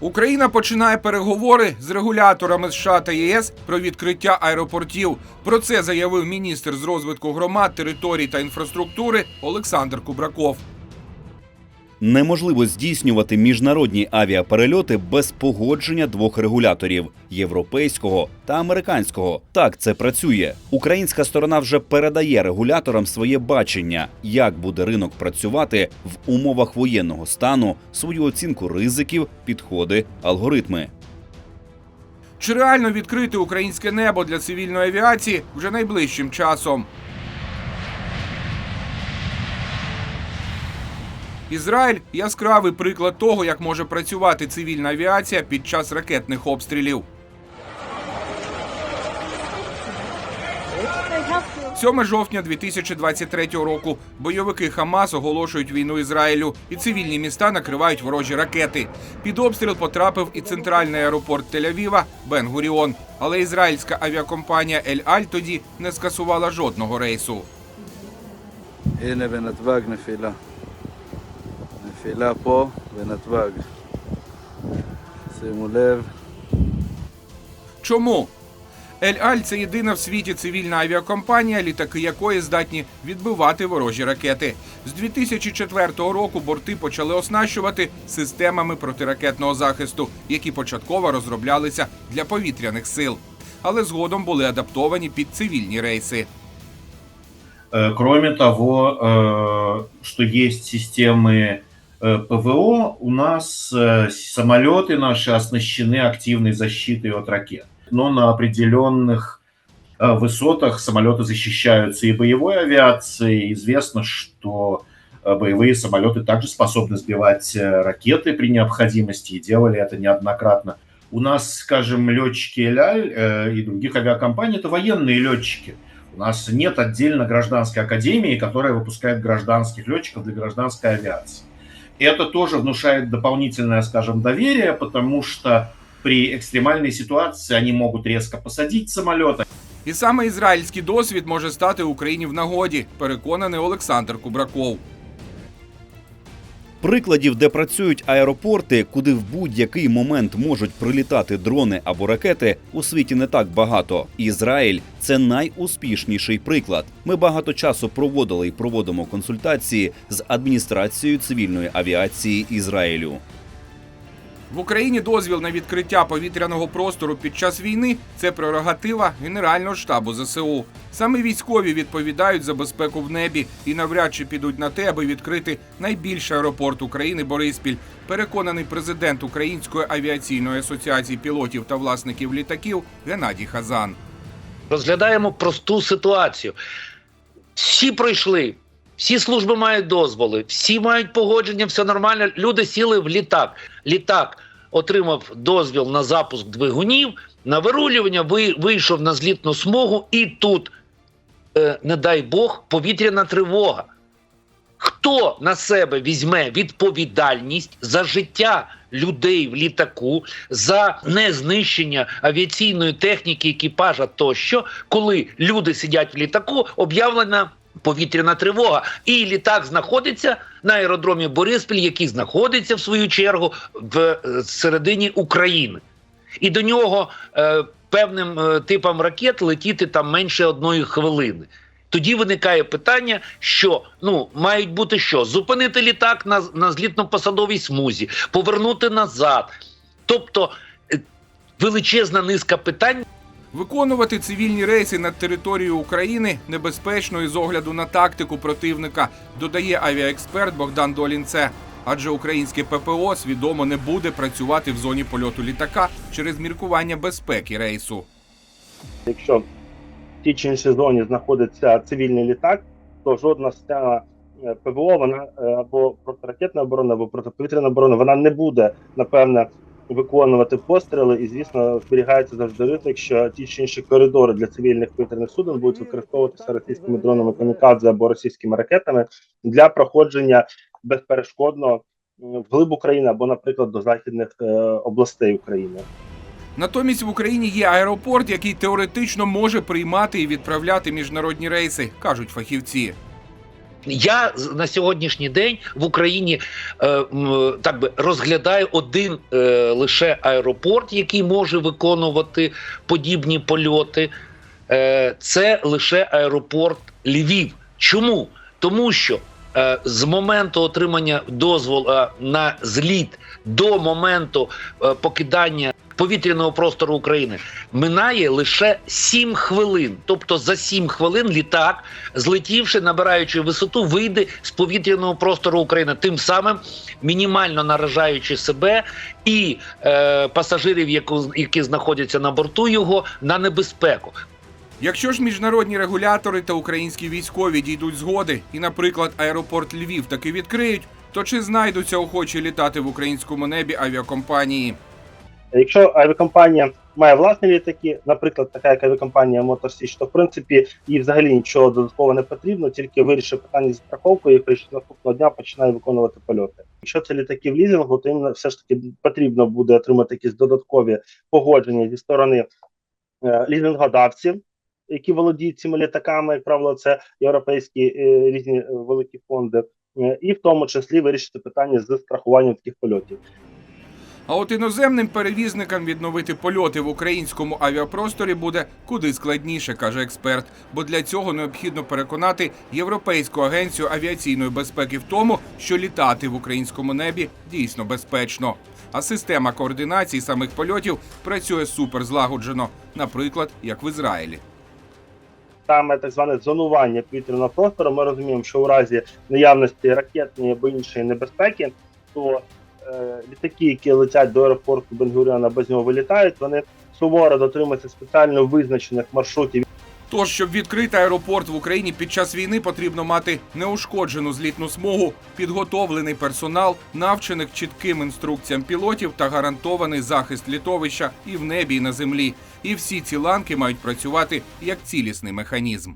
Україна починає переговори з регуляторами США та ЄС про відкриття аеропортів. Про це заявив міністр з розвитку громад, територій та інфраструктури Олександр Кубраков. Неможливо здійснювати міжнародні авіаперельоти без погодження двох регуляторів європейського та американського. Так це працює. Українська сторона вже передає регуляторам своє бачення, як буде ринок працювати в умовах воєнного стану, свою оцінку ризиків, підходи, алгоритми. Чи реально відкрити українське небо для цивільної авіації вже найближчим часом? Ізраїль яскравий приклад того, як може працювати цивільна авіація під час ракетних обстрілів. 7 жовтня 2023 року бойовики Хамас оголошують війну Ізраїлю, і цивільні міста накривають ворожі ракети. Під обстріл потрапив і центральний аеропорт Тель-Авіва Бен Гуріон. Але ізраїльська авіакомпанія Ель Аль тоді не скасувала жодного рейсу. הנה בנתב"ג נפילה. נפילה פה בנתב"ג. שימו לב, Чому? Ель Аль це єдина в світі цивільна авіакомпанія, літаки якої здатні відбивати ворожі ракети. З 2004 року борти почали оснащувати системами протиракетного захисту, які початково розроблялися для повітряних сил, але згодом були адаптовані під цивільні рейси. Э, Кроме того, э, что есть системы э, ПВО, у нас э, самолеты наши оснащены активной защитой от ракет. Но на определенных э, высотах самолеты защищаются и боевой авиацией. Известно, что э, боевые самолеты также способны сбивать э, ракеты при необходимости и делали это неоднократно. У нас, скажем, летчики Эляль э, и других авиакомпаний это военные летчики. У нас нет отдельно гражданской академии, которая выпускает гражданских летчиков для гражданской авиации. Это тоже внушает дополнительное, скажем, доверие, потому что при экстремальной ситуации они могут резко посадить самолет, І саме ізраїльський досвід може стати Україні в нагоді, переконаний Олександр Кубраков. Прикладів, де працюють аеропорти, куди в будь-який момент можуть прилітати дрони або ракети, у світі не так багато. Ізраїль це найуспішніший приклад. Ми багато часу проводили і проводимо консультації з адміністрацією цивільної авіації Ізраїлю. В Україні дозвіл на відкриття повітряного простору під час війни це прерогатива Генерального штабу ЗСУ. Саме військові відповідають за безпеку в небі і навряд чи підуть на те, аби відкрити найбільший аеропорт України Бориспіль. Переконаний президент Української авіаційної асоціації пілотів та власників літаків Геннадій Хазан. Розглядаємо просту ситуацію. Всі пройшли, всі служби мають дозволи, всі мають погодження, все нормально. Люди сіли в літак. Літак отримав дозвіл на запуск двигунів, на вирулювання, ви- вийшов на злітну смугу, і тут, е, не дай Бог, повітряна тривога. Хто на себе візьме відповідальність за життя людей в літаку, за незнищення авіаційної техніки, екіпажа тощо, коли люди сидять в літаку, об'явлена повітряна тривога, і літак знаходиться на аеродромі Бориспіль, який знаходиться в свою чергу в е, середині України, і до нього е, певним е, типам ракет летіти там менше одної хвилини. Тоді виникає питання, що ну мають бути що? Зупинити літак на, на злітно-посадовій смузі, повернути назад. Тобто е, величезна низка питань. Виконувати цивільні рейси над територією України небезпечно із огляду на тактику противника, додає авіаексперт Богдан Долінце. Адже українське ППО свідомо не буде працювати в зоні польоту літака через міркування безпеки рейсу. Якщо в тій чи іншій зоні знаходиться цивільний літак, то жодна система ПВО, вона е, або протиракетна оборона, або протиповітряна оборона, вона не буде напевне виконувати постріли, і звісно зберігається завжди ризик, що ті чи інші коридори для цивільних повітряних суден будуть використовуватися російськими дронами камікадзе або російськими ракетами для проходження безперешкодно вглиб України або, наприклад, до західних е, областей України. Натомість в Україні є аеропорт, який теоретично може приймати і відправляти міжнародні рейси, кажуть фахівці. Я на сьогоднішній день в Україні е, так би розглядаю один е, лише аеропорт, який може виконувати подібні польоти. Е, це лише аеропорт Львів. Чому? Тому що е, з моменту отримання дозволу е, на зліт до моменту е, покидання повітряного простору України минає лише 7 хвилин. Тобто за 7 хвилин літак, злетівши, набираючи висоту, вийде з повітряного простору України, тим самим мінімально наражаючи себе і е, пасажирів, яку, які знаходяться на борту його, на небезпеку. Якщо ж міжнародні регулятори та українські військові дійдуть згоди, і, наприклад, аеропорт Львів таки відкриють, то чи знайдуться охочі літати в українському небі авіакомпанії? Якщо авіакомпанія має власні літаки, наприклад, така як авіакомпанія Motor то в принципі їй взагалі нічого додатково не потрібно, тільки вирішив питання зі страховкою, і прийшов наступного дня починає виконувати польоти. Якщо це літаки в лізингу, то їм все ж таки потрібно буде отримати якісь додаткові погодження зі сторони е, лізингодавців, які володіють цими літаками, як правило, це європейські е, різні е, великі фонди, і в тому числі вирішити питання з страхуванням таких польотів. А от іноземним перевізникам відновити польоти в українському авіапросторі буде куди складніше, каже експерт. Бо для цього необхідно переконати Європейську агенцію авіаційної безпеки в тому, що літати в українському небі дійсно безпечно. А система координації самих польотів працює супер злагоджено, наприклад, як в Ізраїлі. саме так зване зонування повітряного простору, ми розуміємо, що у разі наявності ракетної або іншої небезпеки, то літаки, які летять до аеропорту Бенгуріана, без нього вилітають, вони суворо дотримуються спеціально визначених маршрутів. Тож, щоб відкрити аеропорт в Україні під час війни, потрібно мати неушкоджену злітну смугу, підготовлений персонал, навчених чітким інструкціям пілотів та гарантований захист літовища і в небі, і на землі. І всі ці ланки мають працювати як цілісний механізм.